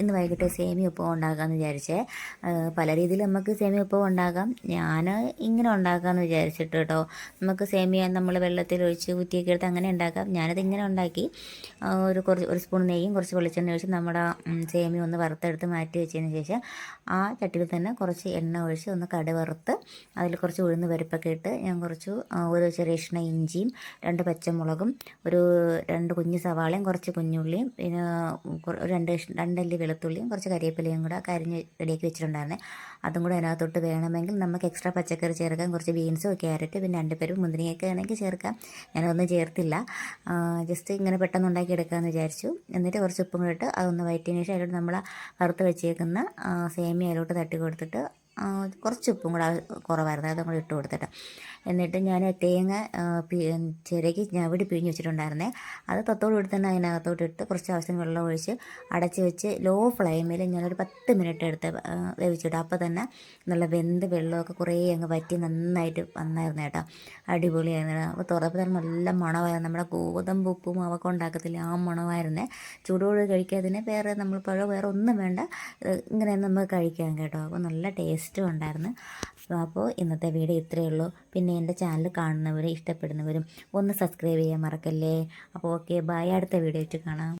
ഇന്ന് വൈകിട്ട് സേമിയ ഉപ്പും ഉണ്ടാക്കാമെന്ന് വിചാരിച്ചേ പല രീതിയിൽ നമുക്ക് സേമിയ ഉപ്പും ഉണ്ടാക്കാം. ഞാൻ ഇങ്ങനെ ഉണ്ടാക്കാമെന്ന് വിചാരിച്ചിട്ട് കേട്ടോ. നമുക്ക് സേമിയ നമ്മൾ വെള്ളത്തിൽ ഒഴിച്ച് കുറ്റിയൊക്കെ എടുത്ത് അങ്ങനെ ഉണ്ടാക്കാം. ഞാനത് ഇങ്ങനെ ഉണ്ടാക്കി. ഒരു കുറച്ച് ഒരു സ്പൂൺ നെയ്യും കുറച്ച് വെളിച്ചെണ്ണ ഒഴിച്ച് നമ്മുടെ സേമി സേമിയ ഒന്ന് വറുത്തെടുത്ത് മാറ്റി വെച്ചതിന് ശേഷം ആ ചട്ടിയിൽ തന്നെ കുറച്ച് എണ്ണ ഒഴിച്ച് ഒന്ന് കട വറുത്ത് അതിൽ കുറച്ച് ഉഴുന്ന് പരിപ്പൊക്കെ ഇട്ട് ഞാൻ കുറച്ച് ഒരു ചെറിയ ഇഷ്ണ ഇഞ്ചിയും രണ്ട് പച്ചമുളകും ഒരു രണ്ട് കുഞ്ഞ് സവാളയും കുറച്ച് കുഞ്ഞുള്ളിയും പിന്നെ ഒരു രണ്ട് രണ്ടല്ലി വെളുത്തുള്ളിയും കുറച്ച് കരിവേപ്പിലയും കൂടെ കരിഞ്ഞ് റെഡിയാക്കി വെച്ചിട്ടുണ്ടായിരുന്നേ. അതും കൂടെ അതിനകത്തോട്ട് വേണമെങ്കിൽ നമുക്ക് എക്സ്ട്രാ പച്ചക്കറി ചേർക്കാം കുറച്ച് ബീൻസും ക്യാരറ്റ് പിന്നെ രണ്ട് പേരും മുന്തിരിയൊക്കെ ആണെങ്കിൽ ചേർക്കാം. ഞാനതൊന്നും ചേർത്തില്ല. ജസ്റ്റ് ഇങ്ങനെ പെട്ടെന്ന് ഉണ്ടാക്കി എടുക്കാമെന്ന് വിചാരിച്ചു. എന്നിട്ട് കുറച്ച് ഉപ്പും ഇട്ട് അതൊന്ന് വയറ്റിയതിന് ശേഷം അതിലോട്ട് നമ്മൾ വറുത്ത് വെച്ചേക്കുന്ന സേമിയ അതിലോട്ട് തട്ടി കൊടുത്തിട്ട് കുറച്ച് ഉപ്പും കൂടെ കുറവായിരുന്നു. അതും കൂടെ ഇട്ട് കൊടുത്തിട്ട്. എന്നിട്ട് ഞാൻ തേങ്ങ ചിരകി ഞവിടി പിഴിഞ്ഞ് വെച്ചിട്ടുണ്ടായിരുന്നേ. അത് തൊത്തോട് കൂടി തന്നെ അതിനകത്തോട്ട് ഇട്ട് കുറച്ച് ആവശ്യം വെള്ളം ഒഴിച്ച് അടച്ച് വെച്ച് ലോ ഫ്ലെയിമിൽ ഞാനൊരു പത്ത് മിനിറ്റ് എടുത്ത് വേവിച്ചിടും അപ്പോൾ തന്നെ നല്ല വെന്ത് വെള്ളമൊക്കെ കുറേ അങ്ങ് വറ്റി നന്നായിട്ട് വന്നായിരുന്നു കേട്ടോ. അടിപൊളിയായിരുന്നു. അപ്പോൾ തുറപ്പ് തന്നെ നല്ല മണമായിരുന്നു. നമ്മുടെ ഗോതമ്പ് ഉപ്പും അവൊക്കെ ഉണ്ടാക്കത്തില്ല. ആ മണമായിരുന്നേ. ചൂടോട് കഴിക്കാതിന് വേറെ നമ്മൾ പഴം വേറെ ഒന്നും വേണ്ട. ഇങ്ങനെ നമുക്ക് കഴിക്കാം കേട്ടോ. അപ്പോൾ നല്ല ടേസ്റ്റും ഉണ്ടായിരുന്നു. അപ്പോൾ ഇന്നത്തെ വീഡിയോ ഇത്രയേ ഉള്ളൂ. പിന്നെ എന്റെ ചാനൽ കാണുന്നവരും ഇഷ്ടപ്പെടുന്നവരും ഒന്ന് സബ്സ്ക്രൈബ് ചെയ്യാൻ മറക്കല്ലേ? അപ്പോൾ ഓക്കെ ബൈ അടുത്ത വീഡിയോ വെച്ച് കാണാം.